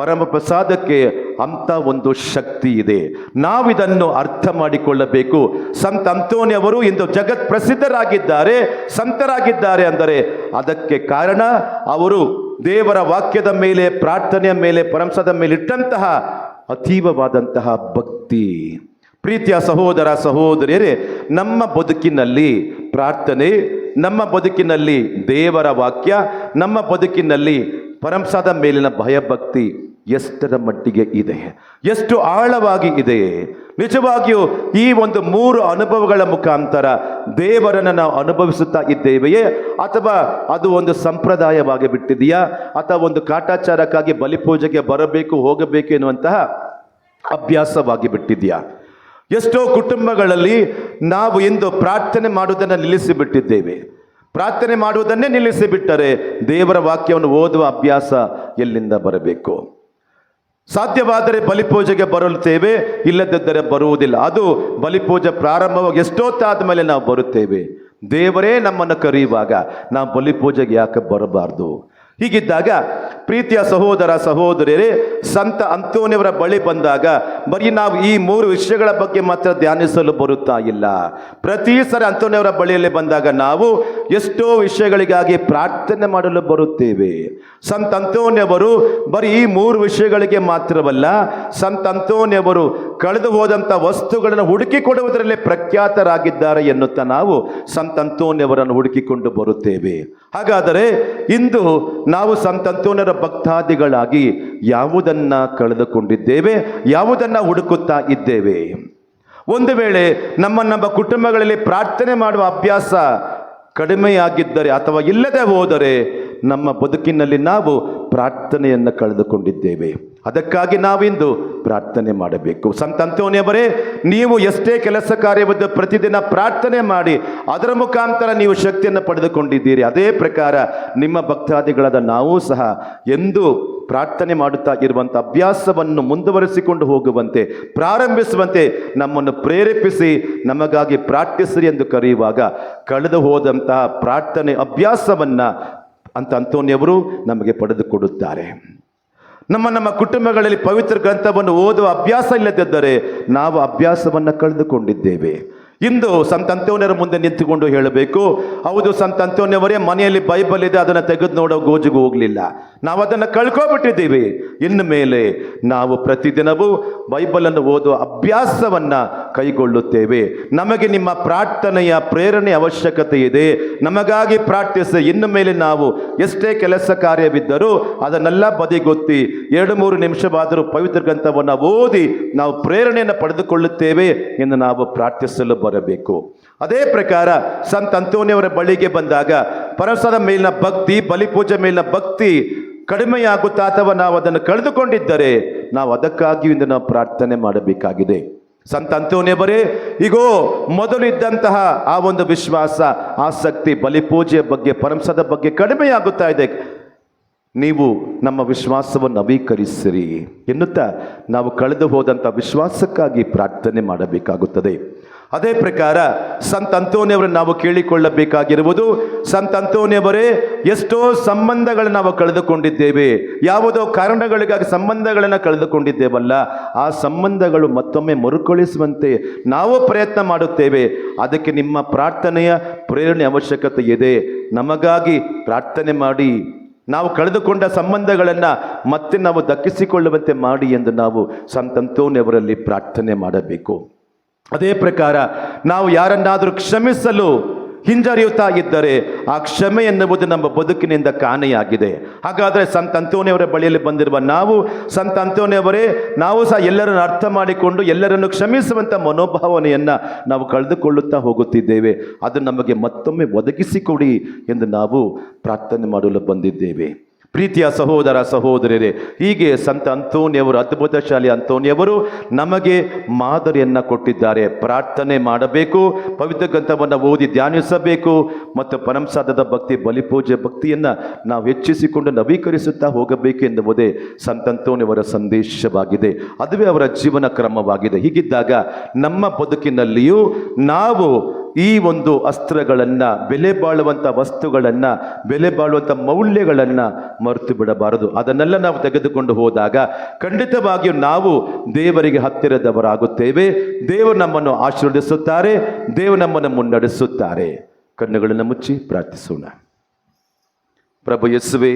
A: ಪರಮ ಪ್ರಸಾದಕ್ಕೆ ಅಂತ ಒಂದು ಶಕ್ತಿ ಇದೆ. ನಾವಿದನ್ನು ಅರ್ಥ ಮಾಡಿಕೊಳ್ಳಬೇಕು. ಸಂತ ಅಂತೋನಿ ಅವರು ಇಂದು ಜಗತ್ ಪ್ರಸಿದ್ಧರಾಗಿದ್ದಾರೆ. ಸಂತರಾಗಿದ್ದಾರೆ ಅಂದರೆ ಅದಕ್ಕೆ ಕಾರಣ ಅವರು ದೇವರ ವಾಕ್ಯದ ಮೇಲೆ, ಪ್ರಾರ್ಥನೆಯ ಮೇಲೆ ಪರಮಸದ ಮೇಲೆ ಇಟ್ಟಂತಹ ಅತೀವವಾದಂತಹ ಭಕ್ತಿ. ಪ್ರೀತಿಯ ಸಹೋದರ, ಸಹೋದರಿಯರೇ, ನಮ್ಮ ಬದುಕಿನಲ್ಲಿ ಪ್ರಾರ್ಥನೆ, ನಮ್ಮ ಬದುಕಿನಲ್ಲಿ ದೇವರ ವಾಕ್ಯ, ನಮ್ಮ ಬದುಕಿನಲ್ಲಿ ಪರಂಸದ ಮೇಲಿನ ಭಯಭಕ್ತಿ ಎಷ್ಟರ ಮಟ್ಟಿಗೆ ಇದೆ? ಎಷ್ಟು ಆಳವಾಗಿ ಇದೆ? ನಿಜವಾಗಿಯೂ ಈ ಒಂದು ಮೂರು ಅನುಭವಗಳ ಮುಖಾಂತರ ದೇವರನ್ನು ನಾವು ಅನುಭವಿಸುತ್ತಾ ಇದ್ದೇವೆಯೇ? ಅಥವಾ ಅದು ಒಂದು ಸಂಪ್ರದಾಯವಾಗಿ ಬಿಟ್ಟಿದೆಯಾ? ಅಥವಾ ಒಂದು ಕಾಟಾಚಾರಕ್ಕಾಗಿ ಬಲಿಪೂಜೆಗೆ ಬರಬೇಕು, ಹೋಗಬೇಕು ಎನ್ನುವಂತಹ ಅಭ್ಯಾಸವಾಗಿ ಬಿಟ್ಟಿದೆಯಾ? ಎಷ್ಟೋ ಕುಟುಂಬಗಳಲ್ಲಿ ನಾವು ಇಂದು ಪ್ರಾರ್ಥನೆ ಮಾಡುವುದನ್ನು ನಿಲ್ಲಿಸಿಬಿಟ್ಟಿದ್ದೇವೆ. ಪ್ರಾರ್ಥನೆ ಮಾಡುವುದನ್ನೇ ನಿಲ್ಲಿಸಿಬಿಟ್ಟರೆ ದೇವರ ವಾಕ್ಯವನ್ನು ಓದುವ ಅಭ್ಯಾಸ ಎಲ್ಲಿಂದ ಬರಬೇಕು? ಸಾಧ್ಯವಾದರೆ ಬಲಿಪೂಜೆಗೆ ಬರುತ್ತೇವೆ, ಇಲ್ಲದಿದ್ದರೆ ಬರುವುದಿಲ್ಲ. ಅದು ಬಲಿಪೂಜೆ ಪ್ರಾರಂಭವಾಗಿ ಎಷ್ಟೊತ್ತಾದ ಮೇಲೆ ನಾವು ಬರುತ್ತೇವೆ. ದೇವರೇ ನಮ್ಮನ್ನು ಕರೆಯುವಾಗ ನಾವು ಬಲಿಪೂಜೆಗೆ ಯಾಕೆ ಬರಬಾರ್ದು? ಹೀಗಿದ್ದಾಗ ಪ್ರೀತಿಯ ಸಹೋದರ ಸಹೋದರಿಯರೇ, ಸಂತ ಅಂತೋನಿಯವರ ಬಳಿ ಬಂದಾಗ ಬರೀ ನಾವು ಈ ಮೂರು ವಿಷಯಗಳ ಬಗ್ಗೆ ಮಾತ್ರ ಧ್ಯಾನಿಸಲು ಬರುತ್ತಾ ಇಲ್ಲ. ಪ್ರತಿ ಸರಿ ಅಂತೋನಿಯವರ ಬಳಿಯಲ್ಲಿ ಬಂದಾಗ ನಾವು ಎಷ್ಟೋ ವಿಷಯಗಳಿಗಾಗಿ ಪ್ರಾರ್ಥನೆ ಮಾಡಲು ಬರುತ್ತೇವೆ. ಸಂತ ಅಂತೋನಿಯವರು ಬರೀ ಈ ಮೂರು ವಿಷಯಗಳಿಗೆ ಮಾತ್ರವಲ್ಲ, ಸಂತ ಅಂತೋನಿಯವರು ಕಳೆದು ಹೋದಂಥ ವಸ್ತುಗಳನ್ನು ಹುಡುಕಿಕೊಡುವುದರಲ್ಲಿ ಪ್ರಖ್ಯಾತರಾಗಿದ್ದಾರೆ ಎನ್ನುತ್ತಾ ನಾವು ಸಂತಂತೋನ್ಯವರನ್ನು ಹುಡುಕಿಕೊಂಡು ಬರುತ್ತೇವೆ. ಹಾಗಾದರೆ ಇಂದು ನಾವು ಸಂತಂತೋನ್ಯರ ಭಕ್ತಾದಿಗಳಾಗಿ ಯಾವುದನ್ನು ಕಳೆದುಕೊಂಡಿದ್ದೇವೆ? ಯಾವುದನ್ನು ಹುಡುಕುತ್ತಾ ಇದ್ದೇವೆ? ಒಂದು ವೇಳೆ ನಮ್ಮ ನಮ್ಮ ಕುಟುಂಬಗಳಲ್ಲಿ ಪ್ರಾರ್ಥನೆ ಮಾಡುವ ಅಭ್ಯಾಸ ಕಡಿಮೆಯಾಗಿದ್ದರೆ ಅಥವಾ ಇಲ್ಲದೆ ಹೋದರೆ ನಮ್ಮ ಬದುಕಿನಲ್ಲಿ ನಾವು ಪ್ರಾರ್ಥನೆಯನ್ನು ಕಳೆದುಕೊಂಡಿದ್ದೇವೆ. ಅದಕ್ಕಾಗಿ ನಾವಿಂದು ಪ್ರಾರ್ಥನೆ ಮಾಡಬೇಕು. ಸಂತ ಅಂತೋನಿಯವರೇ ನೀವು ಎಷ್ಟೇ ಕೆಲಸ ಕಾರ್ಯವಿದ್ದ ಪ್ರತಿದಿನ ಪ್ರಾರ್ಥನೆ ಮಾಡಿ, ಅದರ ಮುಖಾಂತರ ನೀವು ಶಕ್ತಿಯನ್ನು ಪಡೆದುಕೊಂಡಿದ್ದೀರಿ. ಅದೇ ಪ್ರಕಾರ ನಿಮ್ಮ ಭಕ್ತಾದಿಗಳಾದ ನಾವು ಸಹ ಎಂದು ಪ್ರಾರ್ಥನೆ ಮಾಡುತ್ತಾ ಇರುವಂಥ ಅಭ್ಯಾಸವನ್ನು ಮುಂದುವರಿಸಿಕೊಂಡು ಹೋಗುವಂತೆ, ಪ್ರಾರಂಭಿಸುವಂತೆ ನಮ್ಮನ್ನು ಪ್ರೇರೇಪಿಸಿ, ನಮಗಾಗಿ ಪ್ರಾರ್ಥಿಸಿರಿ ಎಂದು ಕರೆಯುವಾಗ ಕಳೆದು ಹೋದಂತಹ ಪ್ರಾರ್ಥನೆ ಅಭ್ಯಾಸವನ್ನು ಅಂತ ಅಂತೋನಿಯವರು ನಮಗೆ ಪಡೆದುಕೊಡುತ್ತಾರೆ. ನಮ್ಮ ನಮ್ಮ ಕುಟುಂಬಗಳಲ್ಲಿ ಪವಿತ್ರ ಗ್ರಂಥವನ್ನು ಓದುವ ಅಭ್ಯಾಸ ಇಲ್ಲದಿದ್ದರೆ ನಾವು ಅಭ್ಯಾಸವನ್ನು ಕಳೆದುಕೊಂಡಿದ್ದೇವೆ. ಇಂದು ಸಂತ ಅಂತೋನ್ಯರ ಮುಂದೆ ನಿಂತುಕೊಂಡು ಹೇಳಬೇಕು, ಹೌದು ಸಂತ ಅಂತೋನ್ಯವರೇ ಮನೆಯಲ್ಲಿ ಬೈಬಲ್ ಇದೆ, ಅದನ್ನು ತೆಗೆದು ನೋಡೋ ಗೋಜಿಗೂ ಹೋಗಲಿಲ್ಲ. ನಾವು ಅದನ್ನು ಕಳ್ಕೊಬಿಟ್ಟಿದ್ದೀವಿ. ಇನ್ನು ಮೇಲೆ ನಾವು ಪ್ರತಿದಿನವೂ ಬೈಬಲನ್ನು ಓದುವ ಅಭ್ಯಾಸವನ್ನು ಕೈಗೊಳ್ಳುತ್ತೇವೆ. ನಮಗೆ ನಿಮ್ಮ ಪ್ರಾರ್ಥನೆಯ ಪ್ರೇರಣೆ ಅವಶ್ಯಕತೆ ಇದೆ. ನಮಗಾಗಿ ಪ್ರಾರ್ಥಿಸಿ. ಇನ್ನು ಮೇಲೆ ನಾವು ಎಷ್ಟೇ ಕೆಲಸ ಕಾರ್ಯವಿದ್ದರೂ ಅದನ್ನೆಲ್ಲ ಬದಿಗೊತ್ತಿ ಎರಡು ಮೂರು ನಿಮಿಷವಾದರೂ ಪವಿತ್ರ ಗ್ರಂಥವನ್ನು ಓದಿ ನಾವು ಪ್ರೇರಣೆಯನ್ನು ಪಡೆದುಕೊಳ್ಳುತ್ತೇವೆ ಎಂದು ನಾವು ಪ್ರಾರ್ಥಿಸಲು ಬರಬೇಕು. ಅದೇ ಪ್ರಕಾರ ಸಂತ ಅಂತೋನಿಯವರ ಬಳಿಗೆ ಬಂದಾಗ ಪರಸದ ಮೇಲಿನ ಭಕ್ತಿ, ಬಲಿಪೂಜೆ ಮೇಲಿನ ಭಕ್ತಿ ಕಡಿಮೆಯಾಗುತ್ತಾ ಅಥವಾ ನಾವು ಅದನ್ನು ಕಳೆದುಕೊಂಡಿದ್ದರೆ ನಾವು ಅದಕ್ಕಾಗಿಯೂ ಇಂದು ನಾವು ಪ್ರಾರ್ಥನೆ ಮಾಡಬೇಕಾಗಿದೆ. ಸಂತ ಬರೇ ಈಗೋ ಮೊದಲು ಇದ್ದಂತಹ ಆ ಒಂದು ವಿಶ್ವಾಸ, ಆಸಕ್ತಿ, ಬಲಿಪೂಜೆಯ ಬಗ್ಗೆ, ಪರಂಸದ ಬಗ್ಗೆ ಕಡಿಮೆಯಾಗುತ್ತಾ ಇದೆ. ನೀವು ನಮ್ಮ ವಿಶ್ವಾಸವನ್ನು ನವೀಕರಿಸಿರಿ ಎನ್ನುತ್ತಾ ನಾವು ಕಳೆದು ಹೋದಂಥ ವಿಶ್ವಾಸಕ್ಕಾಗಿ ಪ್ರಾರ್ಥನೆ ಮಾಡಬೇಕಾಗುತ್ತದೆ. ಅದೇ ಪ್ರಕಾರ ಸಂತ ಅಂತೋನಿಯವರನ್ನು ನಾವು ಕೇಳಿಕೊಳ್ಳಬೇಕಾಗಿರುವುದು. ಸಂತ ಅಂತೋನಿಯವರೇ ಎಷ್ಟೋ ಸಂಬಂಧಗಳನ್ನು ನಾವು ಕಳೆದುಕೊಂಡಿದ್ದೇವೆ. ಯಾವುದೋ ಕಾರಣಗಳಿಗಾಗಿ ಸಂಬಂಧಗಳನ್ನು ಕಳೆದುಕೊಂಡಿದ್ದೇವಲ್ಲ, ಆ ಸಂಬಂಧಗಳು ಮತ್ತೊಮ್ಮೆ ಮರುಕಳಿಸುವಂತೆ ನಾವು ಪ್ರಯತ್ನ ಮಾಡುತ್ತೇವೆ. ಅದಕ್ಕೆ ನಿಮ್ಮ ಪ್ರಾರ್ಥನೆಯ ಪ್ರೇರಣೆ ಅವಶ್ಯಕತೆ ಇದೆ. ನಮಗಾಗಿ ಪ್ರಾರ್ಥನೆ ಮಾಡಿ. ನಾವು ಕಳೆದುಕೊಂಡ ಸಂಬಂಧಗಳನ್ನು ಮತ್ತೆ ನಾವು ದಕ್ಕಿಸಿಕೊಳ್ಳುವಂತೆ ಮಾಡಿ ಎಂದು ನಾವು ಸಂತಂತೋನಿಯವರಲ್ಲಿ ಪ್ರಾರ್ಥನೆ ಮಾಡಬೇಕು. ಅದೇ ಪ್ರಕಾರ ನಾವು ಯಾರನ್ನಾದರೂ ಕ್ಷಮಿಸಲು ಹಿಂಜರಿಯುತ್ತಾ ಇದ್ದರೆ ಆ ಕ್ಷಮೆ ಎನ್ನುವುದು ನಮ್ಮ ಬದುಕಿನಿಂದ ಕಾಣೆಯಾಗಿದೆ. ಹಾಗಾದರೆ ಸಂತ ಅಂತೋನಿಯವರ ಬಳಿಯಲ್ಲಿ ಬಂದಿರುವ ನಾವು, ಸಂತ ಅಂತೋನಿಯವರೇ ನಾವು ಸಹ ಎಲ್ಲರನ್ನು ಅರ್ಥ ಮಾಡಿಕೊಂಡು ಎಲ್ಲರನ್ನು ಕ್ಷಮಿಸುವಂಥ ಮನೋಭಾವನೆಯನ್ನು ನಾವು ಕಳೆದುಕೊಳ್ಳುತ್ತಾ ಹೋಗುತ್ತಿದ್ದೇವೆ. ಅದು ನಮಗೆ ಮತ್ತೊಮ್ಮೆ ಒದಗಿಸಿಕೊಡಿ ಎಂದು ನಾವು ಪ್ರಾರ್ಥನೆ ಮಾಡಲು ಬಂದಿದ್ದೇವೆ. ಪ್ರೀತಿಯ ಸಹೋದರ ಸಹೋದರರೇ, ಹೀಗೆ ಸಂತ ಅಂತೋನಿಯವರು ಅದ್ಭುತಶಾಲಿ ಅಂತೋನಿಯವರು ನಮಗೆ ಮಾದರಿಯನ್ನು ಕೊಟ್ಟಿದ್ದಾರೆ. ಪ್ರಾರ್ಥನೆ ಮಾಡಬೇಕು, ಪವಿತ್ರ ಗ್ರಂಥವನ್ನು ಓದಿ ಧ್ಯಾನಿಸಬೇಕು, ಮತ್ತು ಪರಂಸಾದದ ಭಕ್ತಿ ಬಲಿಪೂಜೆ ಭಕ್ತಿಯನ್ನು ನಾವು ಹೆಚ್ಚಿಸಿಕೊಂಡು ನವೀಕರಿಸುತ್ತಾ ಹೋಗಬೇಕು ಎನ್ನುವುದೇ ಸಂತ ಅಂತೋನಿಯವರ ಸಂದೇಶವಾಗಿದೆ. ಅದುವೇ ಅವರ ಜೀವನ ಕ್ರಮವಾಗಿದೆ. ಹೀಗಿದ್ದಾಗ ನಮ್ಮ ಬದುಕಿನಲ್ಲಿಯೂ ನಾವು ಈ ಒಂದು ಅಸ್ತ್ರಗಳನ್ನು, ಬೆಲೆ ಬಾಳುವಂಥ ವಸ್ತುಗಳನ್ನು, ಬೆಲೆ ಬಾಳುವಂಥ ಮೌಲ್ಯಗಳನ್ನು ಮರೆತು ಬಿಡಬಾರದು. ಅದನ್ನೆಲ್ಲ ನಾವು ತೆಗೆದುಕೊಂಡು ಹೋದಾಗ ಖಂಡಿತವಾಗಿಯೂ ನಾವು ದೇವರಿಗೆ ಹತ್ತಿರದವರಾಗುತ್ತೇವೆ. ದೇವರು ನಮ್ಮನ್ನು ಆಶೀರ್ವದಿಸುತ್ತಾರೆ, ದೇವರು ನಮ್ಮನ್ನು ಮುನ್ನಡೆಸುತ್ತಾರೆ. ಕಣ್ಣುಗಳನ್ನು ಮುಚ್ಚಿ ಪ್ರಾರ್ಥಿಸೋಣ. ಪ್ರಭು ಯಸುವೆ,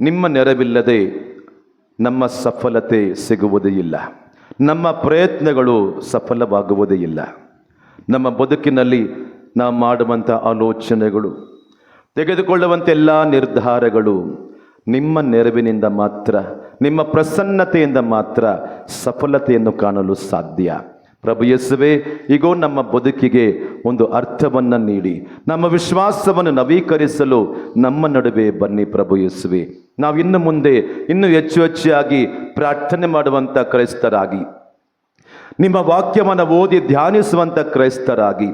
A: ನಿಮ್ಮ ನೆರವಿಲ್ಲದೆ ನಮ್ಮ ಸಫಲತೆ ಸಿಗುವುದೇ ಇಲ್ಲ. ನಮ್ಮ ಪ್ರಯತ್ನಗಳು ಸಫಲವಾಗುವುದೇ ಇಲ್ಲ. ನಮ್ಮ ಬದುಕಿನಲ್ಲಿ ನಾವು ಮಾಡುವಂಥ ಆಲೋಚನೆಗಳು ತೆಗೆದುಕೊಳ್ಳುವಂಥ ಎಲ್ಲ ನಿರ್ಧಾರಗಳು ನಿಮ್ಮ ನೆರವಿನಿಂದ ಮಾತ್ರ, ನಿಮ್ಮ ಪ್ರಸನ್ನತೆಯಿಂದ ಮಾತ್ರ ಸಫಲತೆಯನ್ನು ಕಾಣಲು ಸಾಧ್ಯ. ಪ್ರಭು ಯೇಸುವೆ ಈಗೋ ನಮ್ಮ ಬದುಕಿಗೆ ಒಂದು ಅರ್ಥವನ್ನು ನೀಡಿ, ನಮ್ಮ ವಿಶ್ವಾಸವನ್ನು ನವೀಕರಿಸಲು ನಮ್ಮ ನಡುವೆ ಬನ್ನಿ ಪ್ರಭು ಯೇಸುವೆ. ನಾವು ಇನ್ನು ಮುಂದೆ ಇನ್ನೂ ಹೆಚ್ಚು ಹೆಚ್ಚಾಗಿ ಪ್ರಾರ್ಥನೆ ಮಾಡುವಂಥ ಕ್ರೈಸ್ತರಾಗಿ ನಿಮ್ಮ ವಾಕ್ಯವನ್ನು ಓದಿ ಧ್ಯಾನಿಸುವಂಥ ಕ್ರೈಸ್ತರಾಗಿ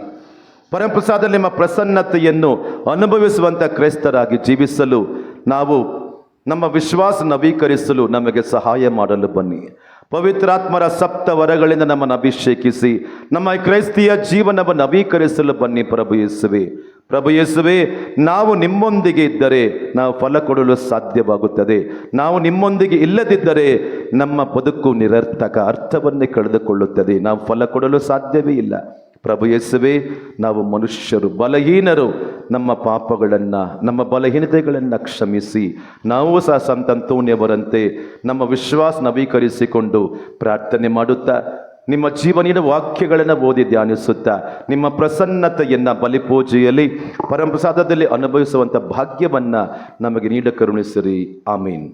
A: ಪರಂಪ್ರಸಾದ ನಿಮ್ಮ ಪ್ರಸನ್ನತೆಯನ್ನು ಅನುಭವಿಸುವಂಥ ಕ್ರೈಸ್ತರಾಗಿ ಜೀವಿಸಲು ನಾವು ನಮ್ಮ ವಿಶ್ವಾಸ ನವೀಕರಿಸಲು ನಮಗೆ ಸಹಾಯ ಮಾಡಲು ಬನ್ನಿ. ಪವಿತ್ರಾತ್ಮರ ಸಪ್ತ ವರಗಳಿಂದ ನಮ್ಮನ್ನು ಅಭಿಷೇಕಿಸಿ, ನಮ್ಮ ಕ್ರೈಸ್ತಿಯ ಜೀವನವನ್ನು ನವೀಕರಿಸಲು ಬನ್ನಿ ಪ್ರಭು ಯೇಸುವೆ. ಪ್ರಭು ಯೇಸುವೆ, ನಾವು ನಿಮ್ಮೊಂದಿಗೆ ಇದ್ದರೆ ನಾವು ಫಲ ಕೊಡಲು ಸಾಧ್ಯವಾಗುತ್ತದೆ. ನಾವು ನಿಮ್ಮೊಂದಿಗೆ ಇಲ್ಲದಿದ್ದರೆ ನಮ್ಮ ಬದುಕು ನಿರರ್ಥಕ ಅರ್ಥವನ್ನೇ ಕಳೆದುಕೊಳ್ಳುತ್ತದೆ. ನಾವು ಫಲ ಕೊಡಲು ಸಾಧ್ಯವೇ ಇಲ್ಲ. ಪ್ರಭು ಯೇಸುವೆ, ನಾವು ಮನುಷ್ಯರು ಬಲಹೀನರು. ನಮ್ಮ ಪಾಪಗಳನ್ನು, ನಮ್ಮ ಬಲಹೀನತೆಗಳನ್ನು ಕ್ಷಮಿಸಿ. ನಾವು ಸಹ ಸಂತಂತೂನ್ಯವರಂತೆ ನಮ್ಮ ವಿಶ್ವಾಸ ನವೀಕರಿಸಿಕೊಂಡು ಪ್ರಾರ್ಥನೆ ಮಾಡುತ್ತಾ ನಿಮ್ಮ ಜೀವನದ ವಾಕ್ಯಗಳನ್ನು ಓದಿ ಧ್ಯಾನಿಸುತ್ತಾ, ನಿಮ್ಮ ಪ್ರಸನ್ನತೆಯನ್ನು ಬಲಿಪೂಜೆಯಲ್ಲಿ, ಪರಮಪ್ರಸಾದದಲ್ಲಿ ಅನುಭವಿಸುವಂಥ ಭಾಗ್ಯವನ್ನು ನಮಗೆ ನೀಡ ಕರುಣಿಸಿರಿ ಆಮೀನ್.